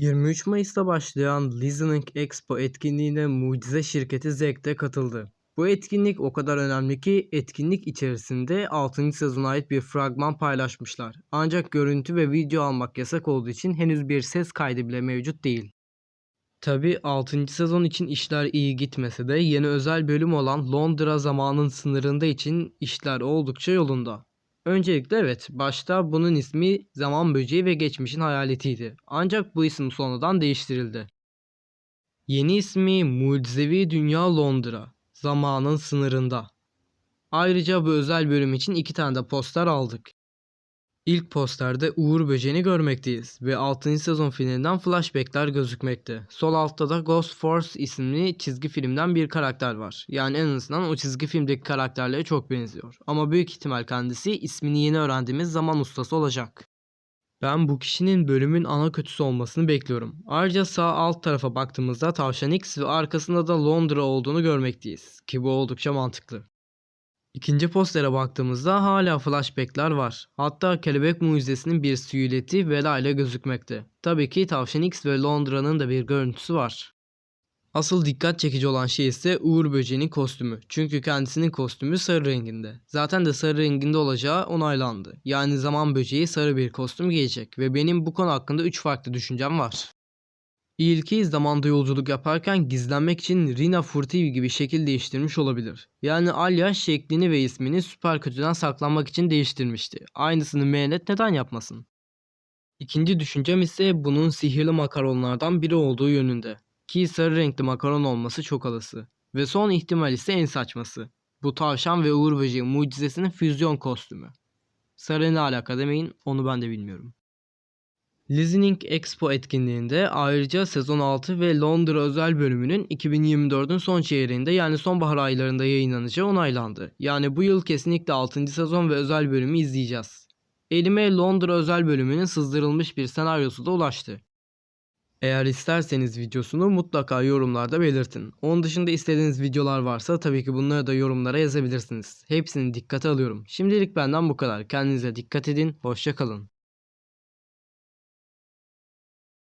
23 Mayıs'ta başlayan Listening Expo etkinliğine Mucize şirketi Zek'te katıldı. Bu etkinlik o kadar önemli ki etkinlik içerisinde 6. sezona ait bir fragman paylaşmışlar. Ancak görüntü ve video almak yasak olduğu için henüz bir ses kaydı bile mevcut değil. Tabi 6. sezon için işler iyi gitmese de yeni özel bölüm olan Londra zamanın sınırında için işler oldukça yolunda. Öncelikle evet, başta bunun ismi Zaman Böceği ve Geçmişin Hayaletiydi. Ancak bu isim sonradan değiştirildi. Yeni ismi Mucizevi Dünya Londra, zamanın sınırında. Ayrıca bu özel bölüm için iki tane de poster aldık. İlk posterde Uğur Böceğini görmekteyiz ve 6. sezon finalinden flashbackler gözükmekte. Sol altta da Ghost Force isimli çizgi filmden bir karakter var. Yani en azından o çizgi filmdeki karakterlere çok benziyor. Ama büyük ihtimal kendisi ismini yeni öğrendiğimiz zaman ustası olacak. Ben bu kişinin bölümün ana kötüsü olmasını bekliyorum. Ayrıca sağ alt tarafa baktığımızda Tavşan X ve arkasında da Londra olduğunu görmekteyiz. Ki bu oldukça mantıklı. İkinci postere baktığımızda hala flashbackler var. Hatta Kelebek Mucizesi'nin bir silüeti Vela ile gözükmekte. Tabii ki Tavşan X ve Londra'nın da bir görüntüsü var. Asıl dikkat çekici olan şey ise Uğur Böceği'nin kostümü. Çünkü kendisinin kostümü sarı renginde. Zaten de sarı renginde olacağı onaylandı. Yani zaman böceği sarı bir kostüm giyecek ve benim bu konu hakkında 3 farklı düşüncem var. İlki zamanda yolculuk yaparken gizlenmek için Rina Furtivi gibi şekil değiştirmiş olabilir. Yani Alya şeklini ve ismini süper kötüden saklanmak için değiştirmişti. Aynısını Mehmet neden yapmasın? İkinci düşüncem ise bunun sihirli makaronlardan biri olduğu yönünde. Ki sarı renkli makaron olması çok alası. Ve son ihtimal ise en saçması. Bu tavşan ve Uğur Böceği mucizesinin füzyon kostümü. Sarı ne alaka demeyin onu ben de bilmiyorum. Listening Expo etkinliğinde ayrıca sezon 6 ve Londra özel bölümünün 2024'ün son çeyreğinde yani sonbahar aylarında yayınlanacağı onaylandı. Yani bu yıl kesinlikle 6. sezon ve özel bölümü izleyeceğiz. Elime Londra özel bölümünün sızdırılmış bir senaryosu da ulaştı. Eğer isterseniz videosunu mutlaka yorumlarda belirtin. Onun dışında istediğiniz videolar varsa tabii ki bunları da yorumlara yazabilirsiniz. Hepsini dikkate alıyorum. Şimdilik benden bu kadar. Kendinize dikkat edin. Hoşçakalın.